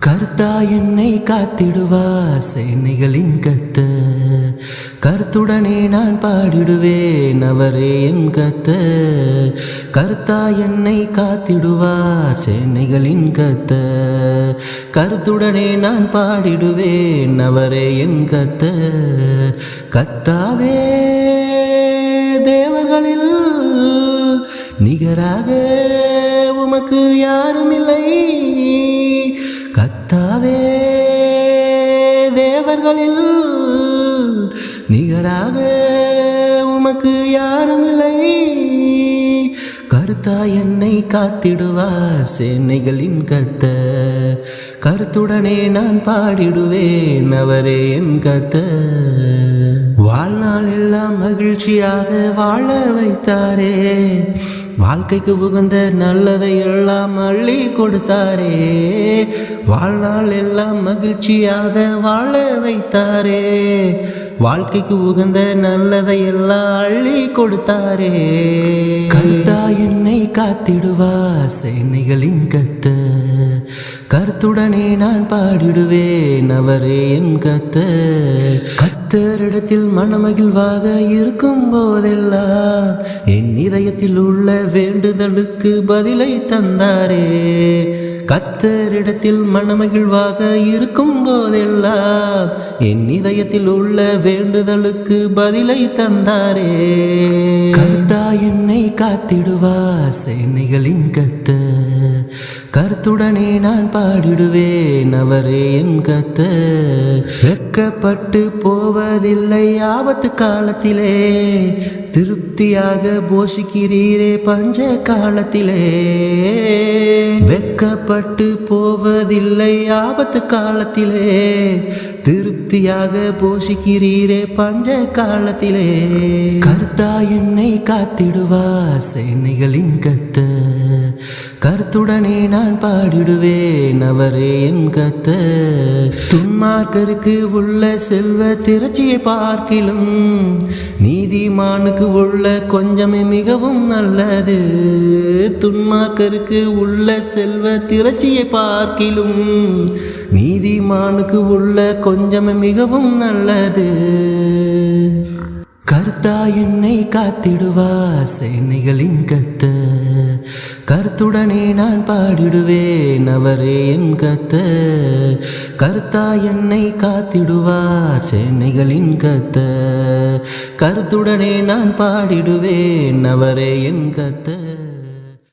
கர்த்தா என்னை காத்திடுவா சேனைகளின் கத்த. கருத்துடனே நான் பாடிடுவேன் அவரே என் கத்த. கர்த்தா என்னை காத்திடுவார் சேனைகளின் கத்த. கருத்துடனே நான் பாடிடுவேன் அவரே என் கத்த. கத்தாவே தேவர்களில் நிகராக உமக்கு யாரும் இல்லை தேவர்களில் நிகராக உமக்கு யாரும் இல்லை. கருத்தா என்னை காத்திடுவார் சேனைகளின் கத்த கருத்துடனே நான் பாடிடுவேன் அவரே என் கத்த வாழ்நாள் எல்லாம் மகிழ்ச்சியாக வாழ வைத்தாரே. வாழ்க்கைக்கு உகந்த நல்லதை எல்லாம் அள்ளி கொடுத்தாரே. வாழ்நாள் எல்லாம் மகிழ்ச்சியாக வாழ வைத்தாரே. வாழ்க்கைக்கு உகந்த நல்லதை எல்லாம் அள்ளி கொடுத்தாரே. கத்தா என்னை காத்திடுவா சேனைகளின் கத்த கருத்துடனே நான் பாடிடுவேன் அவரே என் கத்த கத்தரிடத்தில் மனமகிழ்வாக இருக்கும் போதெல்லாம் என் இதயத்தில் உள்ள வேண்டுதலுக்கு பதிலை தந்தாரே. கத்தரிடத்தில் மனமகிழ்வாக இருக்கும் போதெல்லாம் என் இதயத்தில் உள்ள வேண்டுதலுக்கு பதிலை தந்தாரே. கர்த்தா என்னை காத்திடுவா சேனைகளின் கத்த கருத்துடனே நான் பாடிடுவேன் அவரே என் கத்த வெக்கப்பட்டு போவதில்லை ஆபத்து காலத்திலே. திருப்தியாக போஷிக்கிறீரே பஞ்ச காலத்திலே. வெக்கப்பட்டு போவதில்லை ஆபத்து காலத்திலே. திருப்தியாக போஷிக்கிறீரே பஞ்ச காலத்திலே. கர்த்தா என்னை காத்திடுவா சேனைகளின் கத்த கருத்துடனே நான் பாடிடுவேன் அவரே என் கத்த துன்மார்க்கருக்கு உள்ள செல்வ திரட்சியை பார்க்கிலும் நீதிமானுக்கு உள்ள கொஞ்சமே மிகவும் நல்லது. துன்மார்க்கருக்கு உள்ள செல்வ திரட்சியை பார்க்கிலும் நீதிமானுக்கு உள்ள கொஞ்சமே மிகவும் நல்லது. கர்த்தா என்னை காத்திடுவா சேனைகளின் கத்த கருத்துடனே நான் பாடிடுவேன். அவரே என் கத்த கருத்தா என்னை காத்திடுவார் சேனைகளின் கத்த கருத்துடனே நான் பாடிடுவேன். அவரே என் கத்த